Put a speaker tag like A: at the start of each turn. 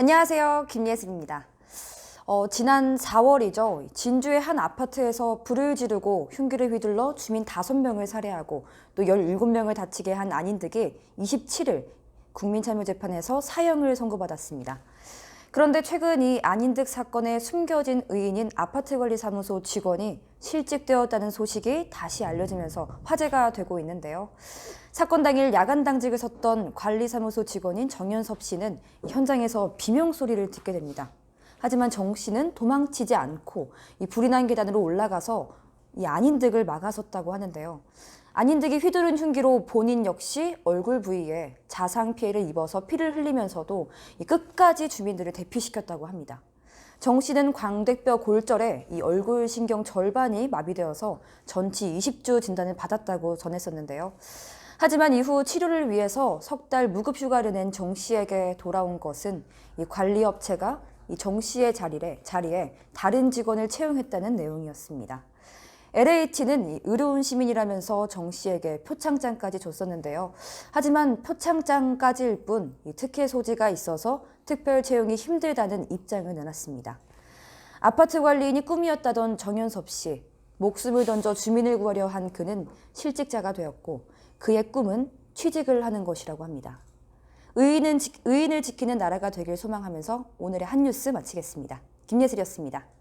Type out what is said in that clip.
A: 안녕하세요. 김예슬입니다. 어, 지난 4월이죠. 진주의 한 아파트에서 불을 지르고 흉기를 휘둘러 주민 5명을 살해하고 또 17명을 다치게 한 안인득이 27일 국민참여재판에서 사형을 선고받았습니다. 그런데 최근 이 안인득 사건에 숨겨진 의인인 아파트관리사무소 직원이 실직되었다는 소식이 다시 알려지면서 화제가 되고 있는데요. 사건 당일 야간 당직을 섰던 관리사무소 직원인 정현섭 씨는 현장에서 비명 소리를 듣게 됩니다. 하지만 정 씨는 도망치지 않고 이 불이 난 계단으로 올라가서 이 안인득을 막아섰다고 하는데요. 안인득이 휘두른 흉기로 본인 역시 얼굴 부위에 자상 피해를 입어서 피를 흘리면서도 이 끝까지 주민들을 대피시켰다고 합니다. 정 씨는 광대뼈 골절에 이 얼굴 신경 절반이 마비되어서 전치 20주 진단을 받았다고 전했었는데요. 하지만 이후 치료를 위해서 석 달 무급 휴가를 낸 정 씨에게 돌아온 것은 이 관리 업체가 이 정 씨의 자리에, 자리에 다른 직원을 채용했다는 내용이었습니다. LH는 이 의로운 시민이라면서 정 씨에게 표창장까지 줬었는데요. 하지만 표창장까지일 뿐이 특혜 소지가 있어서 특별 채용이 힘들다는 입장을 내놨습니다. 아파트 관리인이 꿈이었다던 정현섭 씨. 목숨을 던져 주민을 구하려 한 그는 실직자가 되었고 그의 꿈은 취직을 하는 것이라고 합니다. 의인은, 지- 의인을 지키는 나라가 되길 소망하면서 오늘의 한 뉴스 마치겠습니다. 김예슬이었습니다.